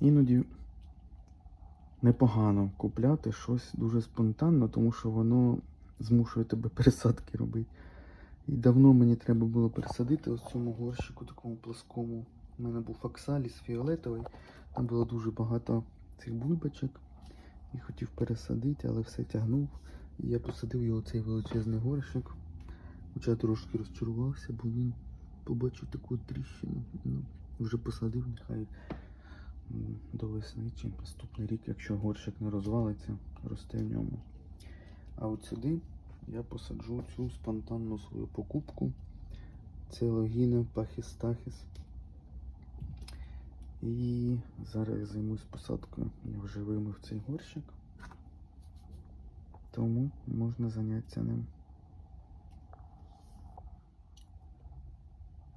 Іноді непогано купляти щось дуже спонтанно, тому що воно змушує тебе пересадки робити. І давно мені треба було пересадити ось цьому горщику такому плоскому. У мене був факсаліс фіолетовий. Там було дуже багато цих бульбочок. І хотів пересадити, але все тягнув. І я посадив його цей величезний горщик. Хоча трошки розчарувався, бо він побачив таку тріщину. Ну, вже посадив, нехай до весни чи наступний рік, якщо горщик не розвалиться, росте в ньому. А от сюди я посаджу цю спонтанну свою покупку. Це логіна Пахістахіс. І зараз займусь посадкою. Я вже вимив цей горщик. Тому можна зайнятися ним.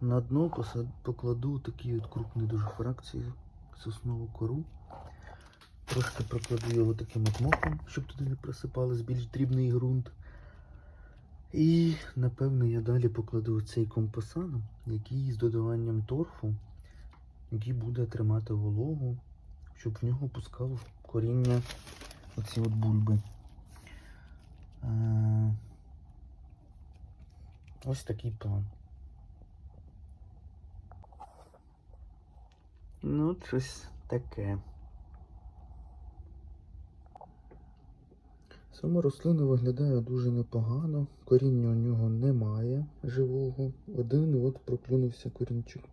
На дно покладу такі от крупні дуже фракції соснову кору. Трошки прокладу його таким от мохом, щоб туди не просипалось більш дрібний ґрунт. І напевно я далі покладу цей компосаном, який з додаванням торфу, який буде тримати вологу, щоб в нього пускало коріння оці от бульби. Е, Ось такий план. Ну, щось таке. Сама рослина виглядає дуже непогано. Коріння у нього немає живого. Один от проклюнувся корінчик.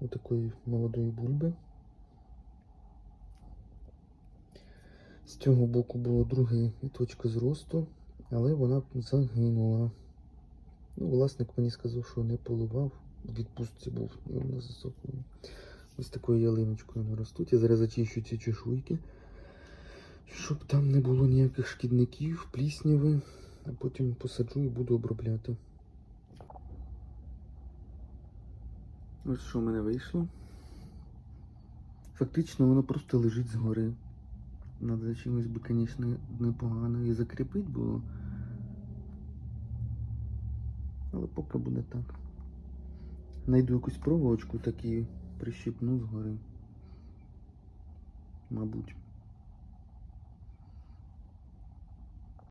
Отакої молодої бульби. З цього боку було друге точка зросту, але вона загинула. Ну, власник мені сказав, що не поливав, відпустці був, і вона. Ось такою ялиночкою вони ростуть. Я зараз зачищу ці чешуйки, щоб там не було ніяких шкідників, плісняви, а потім посаджу і буду обробляти. Ось що в мене вийшло. Фактично воно просто лежить згори. Надо чимось би, звісно, непогано і закріпити було. Але поки буде так. Найду якусь проволочку такі прищипну згори. Мабуть.